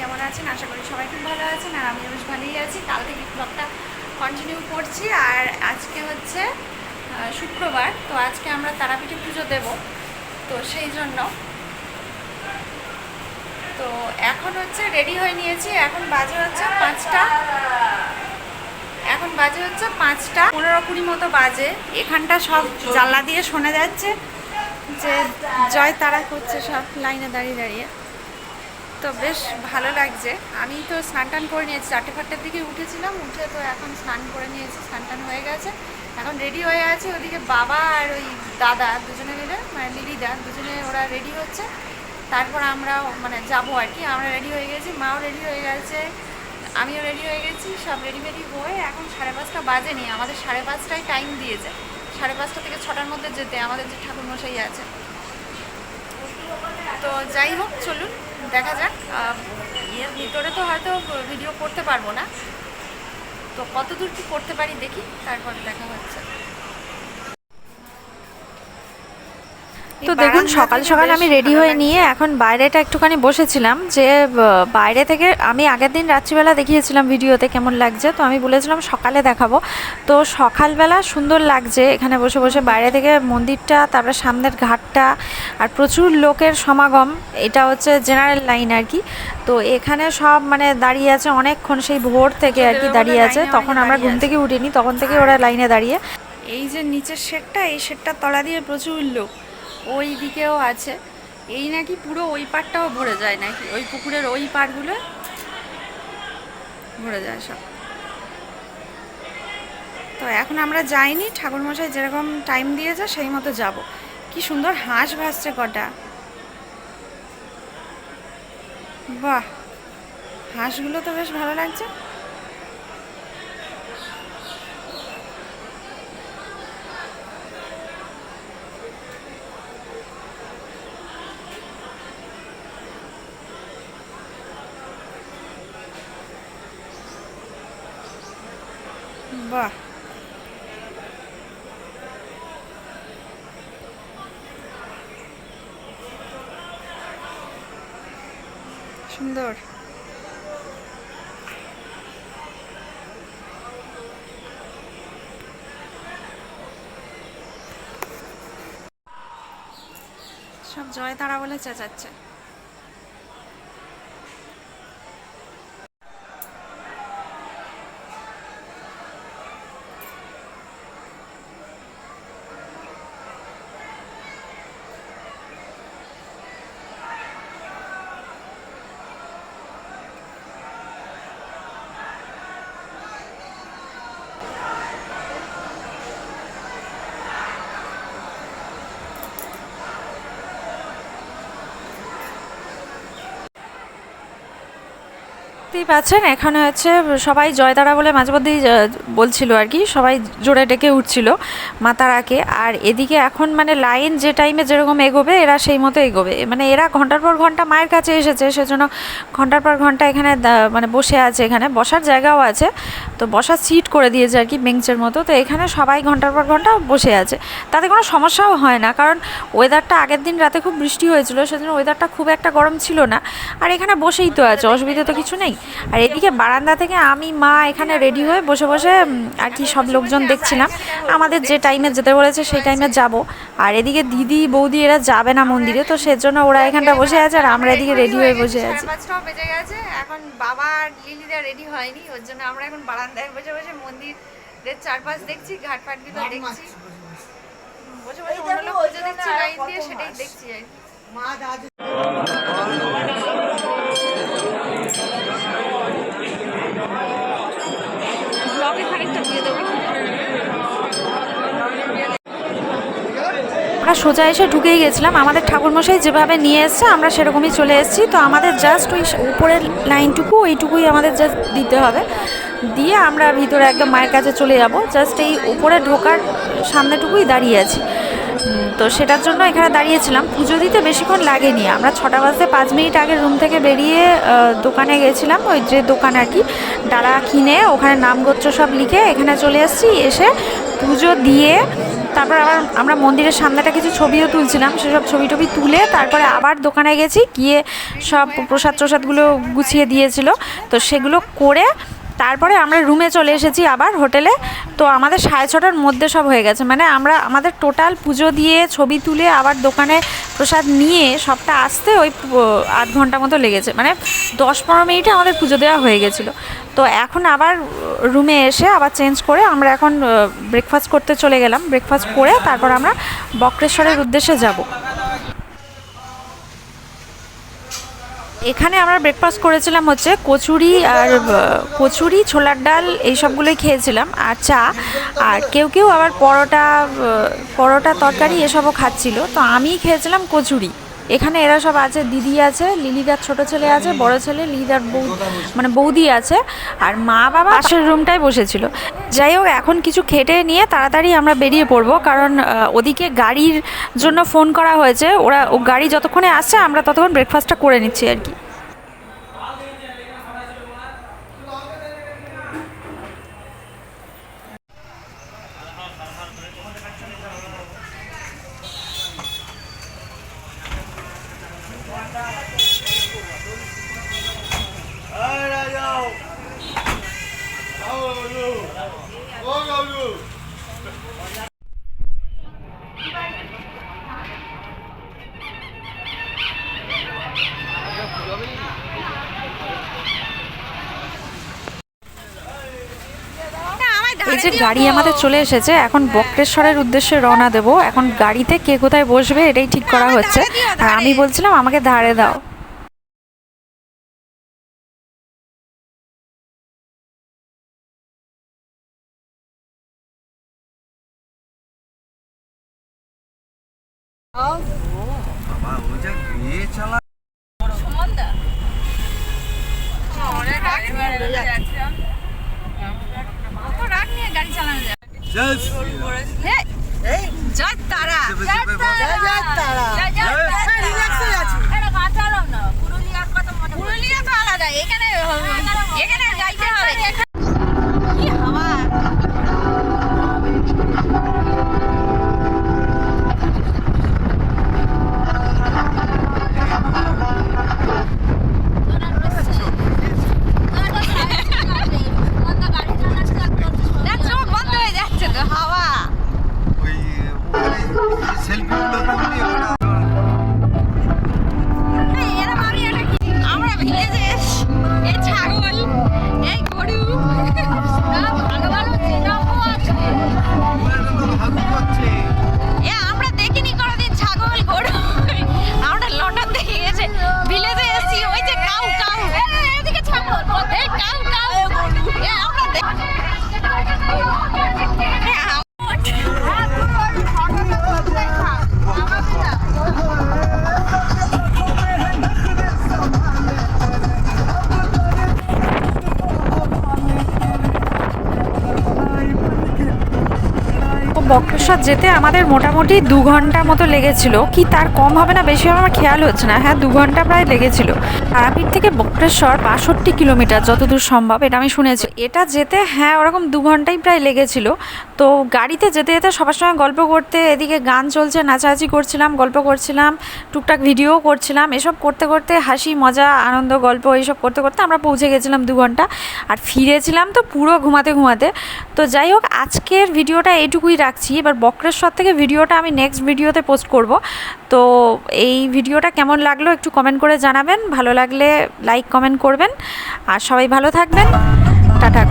কেমন আছেন? আশা করি সবাই খুব ভালো আছেন আর আমিও বেশ ভালোই আছি। কাল থেকে ব্লগটা কন্টিনিউ করছি আর আজকে হচ্ছে শুক্রবার। তো আজকে আমরা তারাপীঠে পুজো দেব। তো সেই জন্য। তো এখন হচ্ছে রেডি হয়ে নিয়েছি। এখন বাজে হচ্ছে পাঁচটা। এখন বাজে হচ্ছে পাঁচটা। পনেরো কুড়ি মতো বাজে। এখানটা সব জানলা দিয়ে শোনা যাচ্ছে যে জয় তারা করছে সব লাইনে দাঁড়িয়ে দাঁড়িয়ে। তো বেশ ভালো লাগছে। আমি তো স্নান টান করে নিয়েছি, চারটে ফাটটার দিকে উঠেছিলাম, উঠে তো এখন স্নান করে নিয়েছি, স্নান টান হয়ে গেছে। এখন রেডি হয়ে আছে ওদিকে বাবা আর ওই দাদা দুজনে মিলে মানে লিলিদা দুজনে ওরা রেডি হচ্ছে। তারপর আমরা মানে যাব আর কি, আমরা রেডি হয়ে গেছি, মাও রেডি হয়ে গেছে, আমিও রেডি হয়ে গেছি, সব রেডি ফেডি হয়ে এখন সাড়ে পাঁচটা বাজেনি আমাদের সাড়ে পাঁচটায় টাইম দিয়েছে। সাড়ে পাঁচটা থেকে ছটার মধ্যে যেতে, আমাদের যে ঠাকুরমশাই আছে। তো যাই হোক, চলুন, দেখা যাক। এর ভিতরে তো হয়তো ভিডিও করতে পারব না। তো কতদূর কি করতে পারি দেখি, তারপরে দেখা হচ্ছে। তো দেখুন সকাল সকাল আমি রেডি হয়ে নিয়ে এখন বাইরেটা একটুখানি বসেছিলাম যে বাইরে থেকে আমি আগের দিন রাত্রিবেলা দেখিয়েছিলাম ভিডিওতে কেমন লাগছে। তো আমি বলেছিলাম সকালে দেখাবো। তো সকালবেলা সুন্দর লাগছে এখানে বসে বসে। বাইরে থেকে মন্দিরটা তারপরে সামনের ঘাটটা আর প্রচুর লোকের সমাগম। এটা হচ্ছে জেনারেল লাইন আর কি। তো এখানে সব মানে দাঁড়িয়ে আছে অনেকক্ষণ সেই ভোর থেকে আর কি দাঁড়িয়ে আছে। তখন আমরা ঘুম থেকে উঠিনি তখন থেকে ওরা লাইনে দাঁড়িয়ে। এই যে নিচের শেডটা এই শেডটার তলা দিয়ে প্রচুর লোক। ওই দিকেও আছে। এই নাকি পুরো ওই পাড়টাও ভরে যায় নাকি? ওই পুকুরের ওই পাড়গুলো ভরে যায় সব। তো এখন আমরা যাইনি, ঠাকুরমশাই যেরকম টাইম দিয়েছে সেই মতো যাব। কি সুন্দর হাঁস ভাসছে কটা। বাহ! হাঁসগুলো তো বেশ ভালো লাগছে। বাহ। সুন্দর। সব জয় তারা বলে চেঁচাচ্ছে। দেখতেই পাচ্ছেন, এখানে হচ্ছে সবাই জয়তারা বলে মাঝে মধ্যেই বলছিল আর কি, সবাই জোরে ডেকে উঠছিল মাতারাকে। আর এদিকে এখন মানে লাইন যে টাইমে যেরকম এগোবে, এরা সেই মতো এগোবে। মানে এরা ঘণ্টার পর ঘণ্টা মায়ের কাছে এসেছে, সেজন্য ঘণ্টার পর ঘণ্টা এখানে মানে বসে আছে এখানে। বসার জায়গাও আছে, তো বসার সিট করে দিয়েছে আর কি বেঞ্চের মতো। তো এখানে সবাই ঘণ্টার পর ঘণ্টা বসে আছে। তাতে কোনো সমস্যাও হয় না, কারণ ওয়েদারটা আগের দিন রাতে খুব বৃষ্টি হয়েছিল, সেজন্য ওয়েদারটা খুব একটা গরম ছিল না। আর এখানে বসেই তো আছে, অসুবিধা তো কিছু নেই। আর এদিকে বারান্দা থেকে আমি মা এখানে রেডি হয়ে বসে বসে আর কি সব লোকজন দেখছিলাম। আমাদের যে টাইমে যেতে বলেছে সেই টাইমে যাব। আর এদিকে দিদি বৌদি এরা যাবে না মন্দিরে তো সেজন্য ওরা এখানটা বসে আছে আর আমরা এদিকে রেডি হয়ে বসে আছি। বেজে গেছে এখন বাবা আর লিলিদা রেডি হয়নি ওর জন্য আমরা এখন বারান্দায় বসে বসে মন্দিরের চারপাশ দেখছি ঘাট ফাটগুলো দেখছি। বসে বসে। অন্য লোক দেখছি লাইন দিয়ে সেটাই দেখছি আর কি। ব্লগে খানিকটা দিয়ে দেবো আমরা সোজা এসে ঢুকেই গেছিলাম। আমাদের ঠাকুরমশাই যেভাবে নিয়ে এসছে, আমরা সেরকমই চলে এসেছি। তো আমাদের জাস্ট ওই উপরের লাইনটুকু, ওইটুকুই আমাদের জাস্ট দিতে হবে। দিয়ে আমরা ভিতরে একদম মায়ের কাছে চলে যাব। জাস্ট এই উপরে ঢোকার সামনেটুকুই দাঁড়িয়ে আছি। তো সেটার জন্য এখানে দাঁড়িয়েছিলাম। পুজো দিতে বেশিক্ষণ লাগেনি। আমরা ছটা বাজতে পাঁচ মিনিট আগে রুম থেকে বেরিয়ে দোকানে গেছিলাম। ওই যে দোকান আর কি, ডালা কিনে ওখানে নামগোত্র সব লিখে এখানে চলে এসেছি। এসে পুজো দিয়ে তারপর আবার আমরা মন্দিরের সামনেটা কিছু ছবিও তুলছিলাম, সেসব ছবি টবি তুলে তারপরে আবার দোকানে গেছি, গিয়ে সব প্রসাদ প্রসাদগুলো গুছিয়ে দিয়েছিল। তো সেগুলো করে তারপরে আমরা রুমে চলে এসেছি আবার হোটেলে। তো আমাদের সাড়ে ছটার মধ্যে সব হয়ে গেছে মানে আমরা, আমাদের টোটাল পুজো দিয়ে ছবি তুলে আবার দোকানে প্রসাদ নিয়ে সবটা আসতে ওই আধ ঘণ্টা মতো লেগেছে। মানে দশ পনেরো মিনিটে আমাদের পুজো দেওয়া হয়ে গেছিল। তো এখন আবার রুমে এসে আবার চেঞ্জ করে আমরা এখন ব্রেকফাস্ট করতে চলে গেলাম। ব্রেকফাস্ট করে তারপর আমরা বক্রেশ্বরের উদ্দেশ্যে যাব। এখানে আমরা ব্রেকফাস্ট করেছিলাম হচ্ছে কচুরি আর কচুরি, ছোলার ডাল এইসবগুলোই খেয়েছিলাম। আর চা, আর কেউ কেউ আবার পরোটা পরোটা, তরকারি এসবও খাচ্ছিল। তো আমি খেয়েছিলাম কচুরি। এখানে এরা সব আছে, দিদি আছে, লিলিদার ছোট ছেলে আছে, বড় ছেলে, লিলিদার বৌ মানে বৌদি আছে, আর মা বাবা পাশের রুমটায় বসেছিল। যাই হোক, এখন কিছু খেটে নিয়ে তাড়াতাড়ি আমরা বেরিয়ে পড়ব, কারণ ওদিকে গাড়ির জন্য ফোন করা হয়েছে, ওরা, ও গাড়ি যতক্ষণে আসছে, আমরা ততক্ষণ ব্রেকফাস্টটা করে নিচ্ছি আর কি এই যে গাড়ি আমাদের চলে এসেছে। এখন বক্রেশ্বরের উদ্দেশ্যে রওনা দেব। এখন গাড়িতে কে কোথায় বসবে এটাই ঠিক করা হচ্ছে। আর আমি বলছিলাম আমাকে ধারে দাও বাবা ও যা গিয়ে চালা গাড়ি জয়। জয় তারা চেপে বস। পুরুলিয়া তো আলাদা এখানে এখানে তো যেতে আমাদের মোটামুটি দু ঘণ্টা মতো লেগেছিল। কি তার কম হবে না বেশি হবে আমার খেয়াল হচ্ছে না। হ্যাঁ দু ঘণ্টা প্রায় লেগেছিল। তারাপীঠ থেকে বক্রেশ্বর বাষট্টি কিলোমিটার যতদূর সম্ভব, এটা আমি শুনেছি। এটা যেতে হ্যাঁ ওরকম দু ঘন্টাই প্রায় লেগেছিল। তো গাড়িতে যেতে যেতে সবার সঙ্গে গল্প করতে, এদিকে গান চলছে, নাচানাচি করছিলাম, গল্প করছিলাম, টুকটাক ভিডিও করছিলাম, এসব করতে করতে হাসি, মজা, আনন্দ, গল্প এইসব করতে করতে আমরা পৌঁছে গেছিলাম দু ঘণ্টা। আর ফিরেছিলাম তো পুরো ঘুমাতে ঘুমাতে। তো যাই হোক, আজকের ভিডিওটা এইটুকুই রাখছি। এবার বক্রেশ্বর থেকে ভিডিওটা আমি নেক্সট ভিডিওতে পোস্ট করব। তো এই ভিডিওটা কেমন লাগল একটু কমেন্ট করে জানাবেন। ভালো লাগলে লাইক কমেন্ট করবেন। আর সবাই ভালো থাকবেন। টাটা।